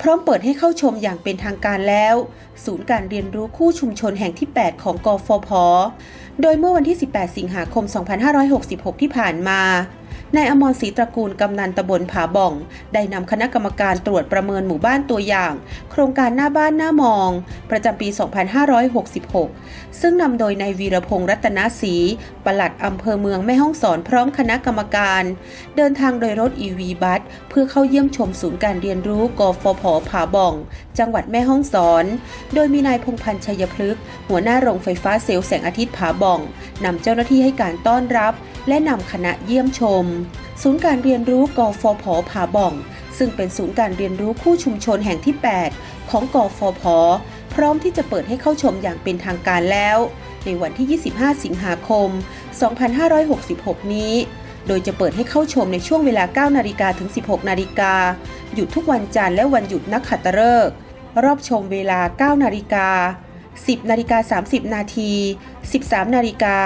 พร้อมเปิดให้เข้าชมอย่างเป็นทางการแล้ว ศูนย์การเรียนรู้คู่ชุมชนแห่งที่ 8 ของกฟผ โดยเมื่อวันที่ 18 สิงหาคม 2566 ที่ผ่านมา นายอมรศรีตระกูลกำนันตำบลผาบ่อง ได้นำคณะกรรมการตรวจประเมินหมู่บ้านตัวอย่าง โครงการหน้าบ้านหน้ามอง ประจำปี 2566 ซึ่งนำโดยนายวีรพงษ์รัตนศรีปลัดอำเภอเมืองแม่ฮ่องสอนพร้อมคณะกรรมการ เดินทางโดยรถ EV บัสเพื่อเข้าเยี่ยมชมศูนย์การเรียนรู้กฟผผาบ่อง จังหวัดแม่ฮ่องสอน โดยมีนายพงพันธ์ชัยพฤกษ์หัวหน้าโรงไฟฟ้าเซลล์แสงอาทิตย์ผาบ่องนำเจ้าหน้าที่ให้การต้อนรับ และนำคณะเยี่ยมชม ศูนย์การเรียนรู้กฟผผาบ่อง ซึ่งเป็นศูนย์การเรียนรู้คู่ชุมชนแห่งที่ 8 ของกฟผพร้อมที่จะเปิดให้เข้าชมอย่างเป็นทางการแล้ว ในวันที่ 25 สิงหาคม 2566 นี้ โดยจะเปิดให้เข้าชมในช่วงเวลา 9 นาฬิกาถึง 16 นาฬิกา หยุดทุกวันจันทร์และวันหยุดนักขัตฤกษ์รอบชมเวลา 9 นาฬิกา 10นาฬิกา30 นาที 13 นาฬิกา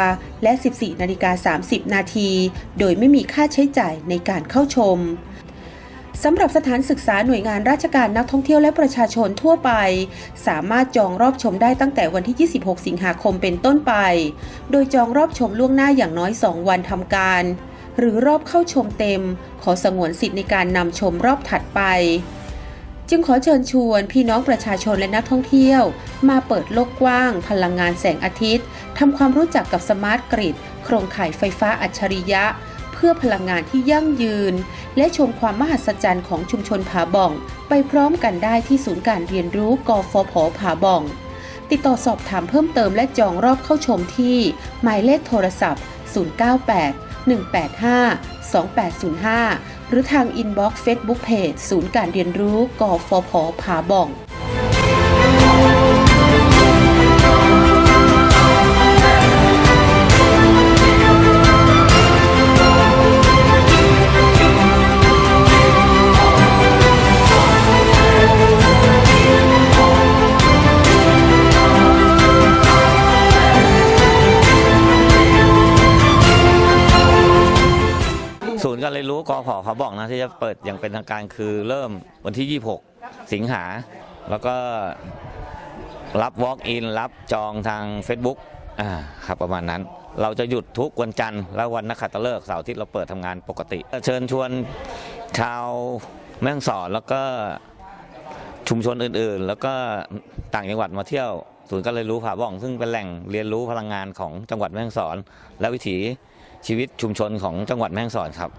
และ 14 นาฬิกา 30 นาที โดยไม่มีค่าใช้จ่ายในการเข้าชมสำหรับสถานศึกษาหน่วยงานราชการนักท่องเที่ยวและประชาชนทั่วไป สามารถจองรอบชมได้ตั้งแต่วันที่ 26 สิงหาคมเป็นต้นไป โดยจองรอบชมล่วงหน้าอย่างน้อย 2 วันทำการ หรือรอบเข้าชมเต็ม ขอสงวนสิทธิ์ในการนำชมรอบถัดไป จึงขอเชิญชวนพี่น้องประชาชนและนักท่องเที่ยว มาเปิดโลกกว้าง พลังงานแสงอาทิตย์ทำความรู้จักกับสมาร์ทกริดโครงข่ายไฟฟ้าอัจฉริยะ เพื่อพลังงานที่ยั่งยืน และชมความมหัศจรรย์ของชุมชนผาบ่อง ไปพร้อมกันได้ที่ศูนย์การเรียนรู้กฟผผาบ่อง ติดต่อสอบถามเพิ่มเติมและจองรอบเข้าชมที่ หมายเลขโทรศัพท์ 098 185 2805 หรือทางอินบ็อกซ์เฟซบุ๊กเพจศูนย์การเรียนรู้กฟผผาบ่อง การเรียนรู้กอขอเขาบอกนะที่จะเปิดอย่างเป็นทางการคือเริ่มวันที่ 26 สิงหา แล้วก็รับ Walk in รับจองทาง Facebook อ่าครับประมาณนั้น เราจะหยุดทุกวันจันทร์และวันนักขัตฤกษ์เสาร์อาที่เราเปิดทำงานปกติ เชิญชวนชาวแม่ฮ่องสอนแล้วก็ชุมชนอื่นๆ แล้วก็ต่างจังหวัดมาเที่ยวศูนย์การเรียนรู้ผาบ่อง ซึ่งเป็นแหล่งเรียนรู้พลังงานของจังหวัดแม่ฮ่องสอน และวิถีชีวิตชุมชนของจังหวัดแม่ฮ่องสอนครับ